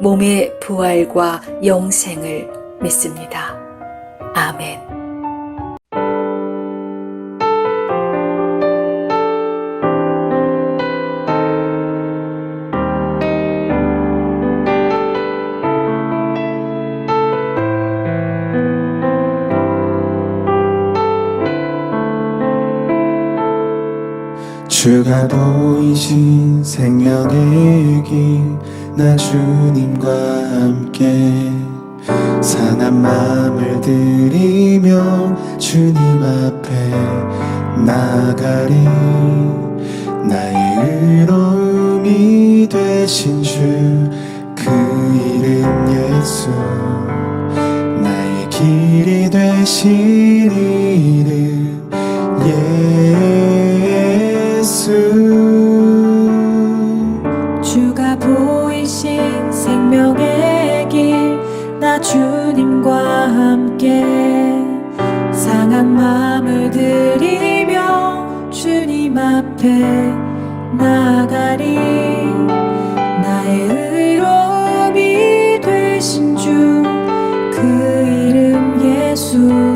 몸의 부활과 영생을 믿습니다. 아멘. 주가 보이신 생명의 길 나 주님과 함께 상한 마음을 들이며 주님 앞에 나가리. 나의 의로움이 되신 주 그 이름 예수. 나의 길이 되신 앞에 나가리 나의 의로움이 되신 주 그 이름 예수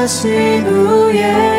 하신 후에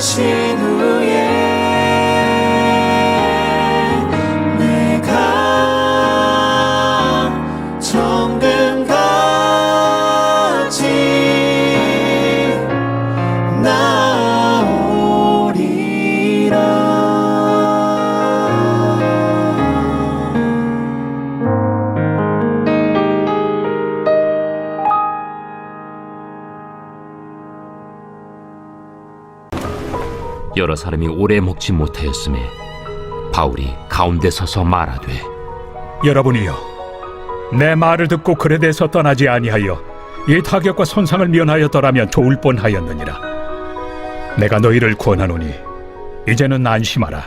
하신 후에 여러 사람이 오래 먹지 못하였음에 바울이 가운데 서서 말하되 여러분이여 내 말을 듣고 그레데에서 떠나지 아니하여 이 타격과 손상을 면하였더라면 좋을 뻔하였느니라. 내가 너희를 구원하노니 이제는 안심하라.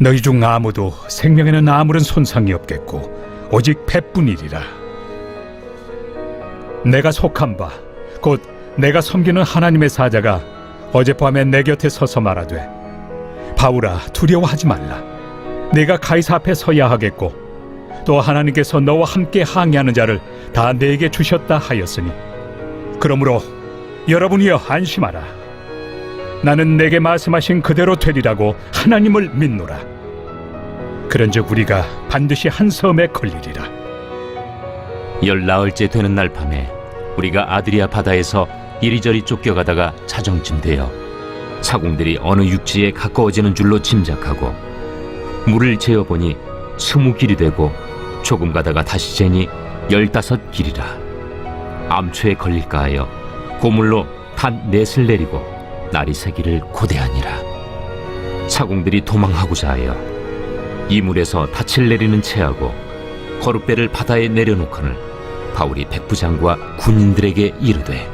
너희 중 아무도 생명에는 아무런 손상이 없겠고 오직 패뿐이리라. 내가 속한 바 곧 내가 섬기는 하나님의 사자가 어젯밤에 내 곁에 서서 말하되 바울아 두려워하지 말라. 내가 가이사 앞에 서야 하겠고 또 하나님께서 너와 함께 항해하는 자를 다 내게 주셨다 하였으니 그러므로 여러분이여 안심하라. 나는 내게 말씀하신 그대로 되리라고 하나님을 믿노라. 그런즉 우리가 반드시 한 섬에 걸리리라. 열나흘째 되는 날 밤에 우리가 아드리아 바다에서 이리저리 쫓겨가다가 자정쯤 되어 사공들이 어느 육지에 가까워지는 줄로 짐작하고 물을 재어보니 스무 길이 되고 조금 가다가 다시 재니 열다섯 길이라. 암초에 걸릴까 하여 고물로 단 넷을 내리고 날이 새기를 고대하니라. 사공들이 도망하고자 하여 이 물에서 닻을 내리는 채하고 거룩배를 바다에 내려놓거늘 바울이 백부장과 군인들에게 이르되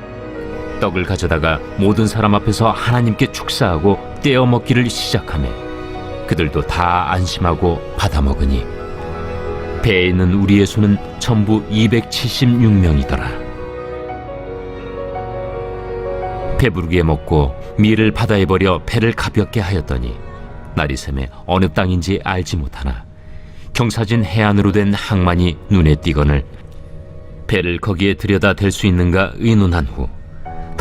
떡을 가져다가 모든 사람 앞에서 하나님께 축사하고 떼어 먹기를 시작하매 그들도 다 안심하고 받아 먹으니 배에 있는 우리의 수는 전부 276명이더라. 배부르게 먹고 밀을 바다에 버려 배를 가볍게 하였더니 날이 새매 어느 땅인지 알지 못하나 경사진 해안으로 된 항만이 눈에 띄거늘 배를 거기에 들여다 댈 수 있는가 의논한 후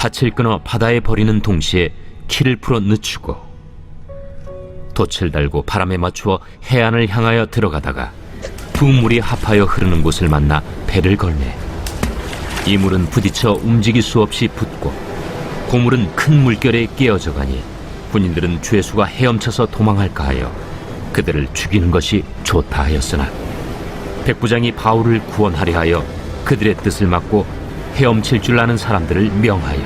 닻을 끊어 바다에 버리는 동시에 키를 풀어 늦추고 돛을 달고 바람에 맞추어 해안을 향하여 들어가다가 두 물이 합하여 흐르는 곳을 만나 배를 걸매 이 물은 부딪혀 움직일 수 없이 붙고 고물은 큰 물결에 깨어져 가니 군인들은 죄수가 헤엄쳐서 도망할까 하여 그들을 죽이는 것이 좋다 하였으나 백부장이 바울을 구원하려 하여 그들의 뜻을 막고 헤엄칠 줄 아는 사람들을 명하여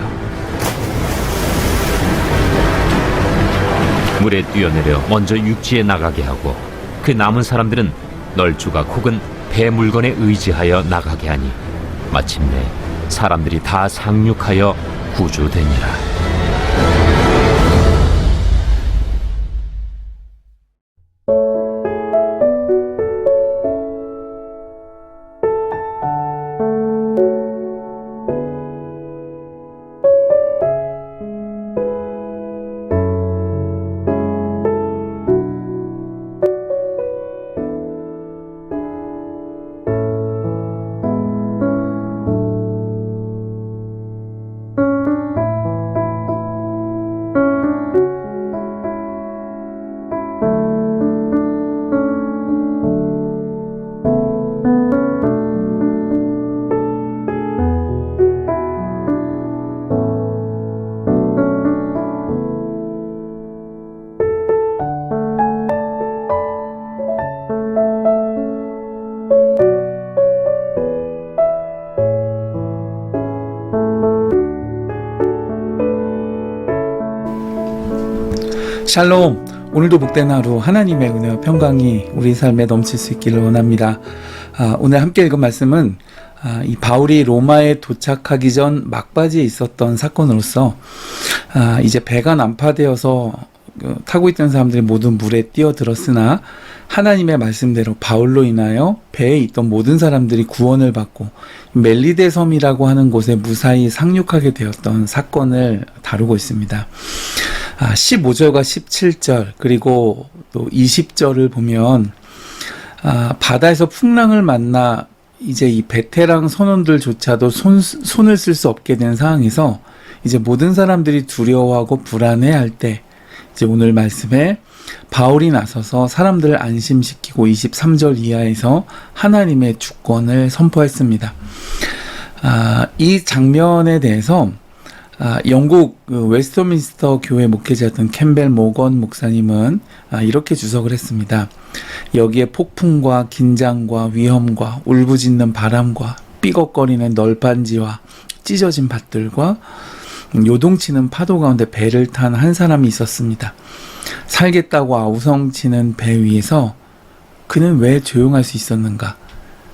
물에 뛰어내려 먼저 육지에 나가게 하고 그 남은 사람들은 널주가 혹은 배 물건에 의지하여 나가게 하니 마침내 사람들이 다 상륙하여 구조되니라. 샬롬. 오늘도 복된 하루 하나님의 은혜와 평강이 우리 삶에 넘칠 수 있기를 원합니다. 아, 오늘 함께 읽은 말씀은 아, 이 바울이 로마에 도착하기 전 막바지에 있었던 사건으로서 아, 이제 배가 난파되어서 그, 타고 있던 사람들이 모두 물에 뛰어들었으나 하나님의 말씀대로 바울로 인하여 배에 있던 모든 사람들이 구원을 받고 멜리데 섬이라고 하는 곳에 무사히 상륙하게 되었던 사건을 다루고 있습니다. 아, 15절과 17절 그리고 또 20절을 보면 아, 바다에서 풍랑을 만나 이제 이 베테랑 선원들조차도 손, 손을 쓸 수 없게 된 상황에서 이제 모든 사람들이 두려워하고 불안해할 때 이제 오늘 말씀에 바울이 나서서 사람들을 안심시키고 23절 이하에서 하나님의 주권을 선포했습니다. 아, 이 장면에 대해서 아, 영국 그 웨스터민스터 교회 목회자였던 캠벨 모건 목사님은 아, 이렇게 주석을 했습니다. 여기에 폭풍과 긴장과 위험과 울부짖는 바람과 삐걱거리는 널빤지와 찢어진 밭들과 요동치는 파도 가운데 배를 탄 한 사람이 있었습니다. 살겠다고 아우성치는 배 위에서 그는 왜 조용할 수 있었는가?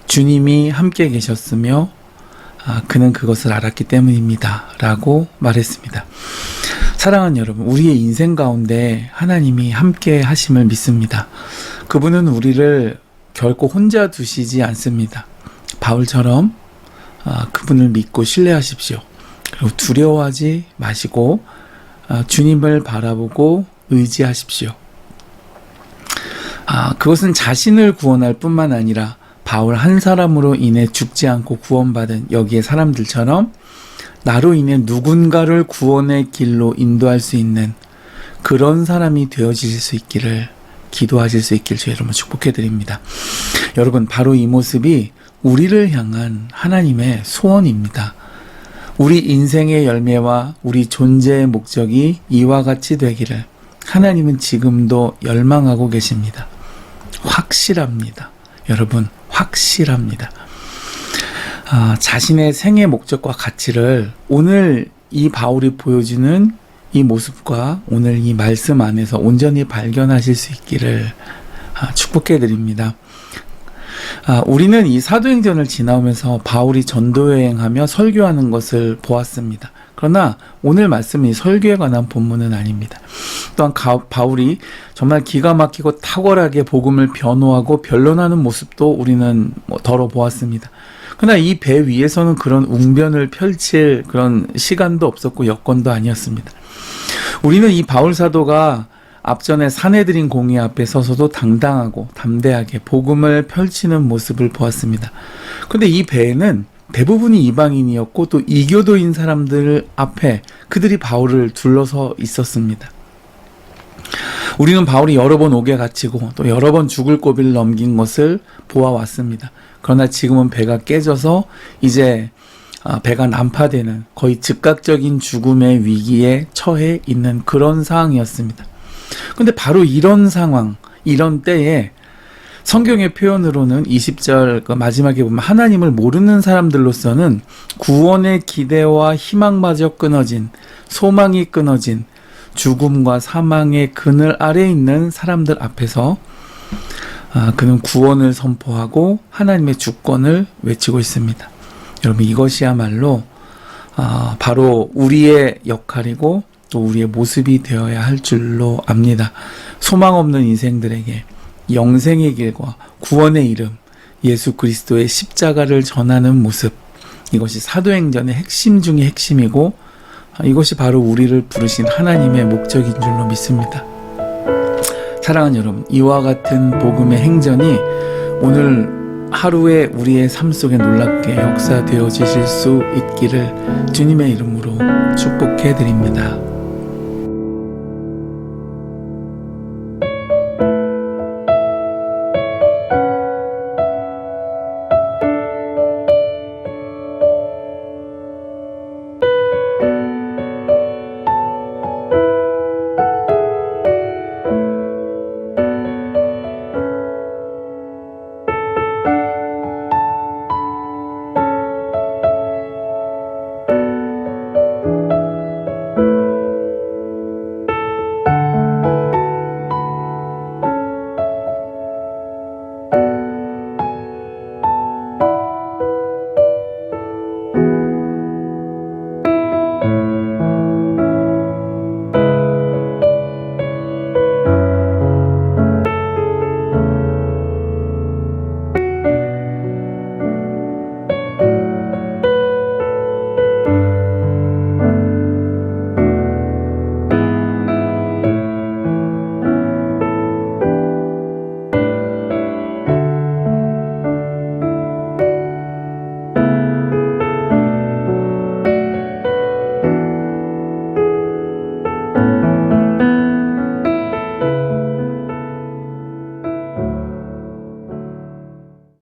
주님이 함께 계셨으며 아, 그는 그것을 알았기 때문입니다. 라고 말했습니다. 사랑하는 여러분, 우리의 인생 가운데 하나님이 함께 하심을 믿습니다. 그분은 우리를 결코 혼자 두시지 않습니다. 바울처럼 아, 그분을 믿고 신뢰하십시오. 그리고 두려워하지 마시고 아, 주님을 바라보고 의지하십시오. 아, 그것은 자신을 구원할 뿐만 아니라 바울 한 사람으로 인해 죽지 않고 구원받은 여기의 사람들처럼 나로 인해 누군가를 구원의 길로 인도할 수 있는 그런 사람이 되어질 수 있기를 기도하실 수 있길 주의 이름으로 축복해 드립니다. 여러분 바로 이 모습이 우리를 향한 하나님의 소원입니다. 우리 인생의 열매와 우리 존재의 목적이 이와 같이 되기를 하나님은 지금도 열망하고 계십니다. 확실합니다. 여러분, 확실합니다. 아, 자신의 생의 목적과 가치를 오늘 이 바울이 보여주는 이 모습과 오늘 이 말씀 안에서 온전히 발견하실 수 있기를 아, 축복해 드립니다. 아, 우리는 이 사도행전을 지나오면서 바울이 전도 여행하며 설교하는 것을 보았습니다. 그러나 오늘 말씀이 설교에 관한 본문은 아닙니다. 또한 가- 바울이 정말 기가 막히고 탁월하게 복음을 변호하고 변론하는 모습도 우리는 뭐 덜어 보았습니다. 그러나 이 배 위에서는 그런 웅변을 펼칠 그런 시간도 없었고 여건도 아니었습니다. 우리는 이 바울 사도가 앞전에 사내들인 공의 앞에 서서도 당당하고 담대하게 복음을 펼치는 모습을 보았습니다. 근데 이 배에는 대부분이 이방인이었고 또 이교도인 사람들 앞에 그들이 바울을 둘러서 있었습니다. 우리는 바울이 여러 번 옥에 갇히고 또 여러 번 죽을 고비를 넘긴 것을 보아왔습니다. 그러나 지금은 배가 깨져서 이제 아, 배가 난파되는 거의 즉각적인 죽음의 위기에 처해 있는 그런 상황이었습니다. 근데 바로 이런 상황, 이런 때에 성경의 표현으로는 20절 그 마지막에 보면 하나님을 모르는 사람들로서는 구원의 기대와 희망마저 끊어진 소망이 끊어진 죽음과 사망의 그늘 아래 있는 사람들 앞에서 아, 그는 구원을 선포하고 하나님의 주권을 외치고 있습니다. 여러분 이것이야말로 아, 바로 우리의 역할이고 또 우리의 모습이 되어야 할 줄로 압니다. 소망 없는 인생들에게 영생의 길과 구원의 이름 예수 그리스도의 십자가를 전하는 모습 이것이 사도행전의 핵심 중의 핵심이고 아, 이것이 바로 우리를 부르신 하나님의 목적인 줄로 믿습니다. 사랑하는 여러분, 이와 같은 복음의 행전이 오늘 하루에 우리의 삶 속에 놀랍게 역사되어지실 수 있기를 주님의 이름으로 축복해 드립니다.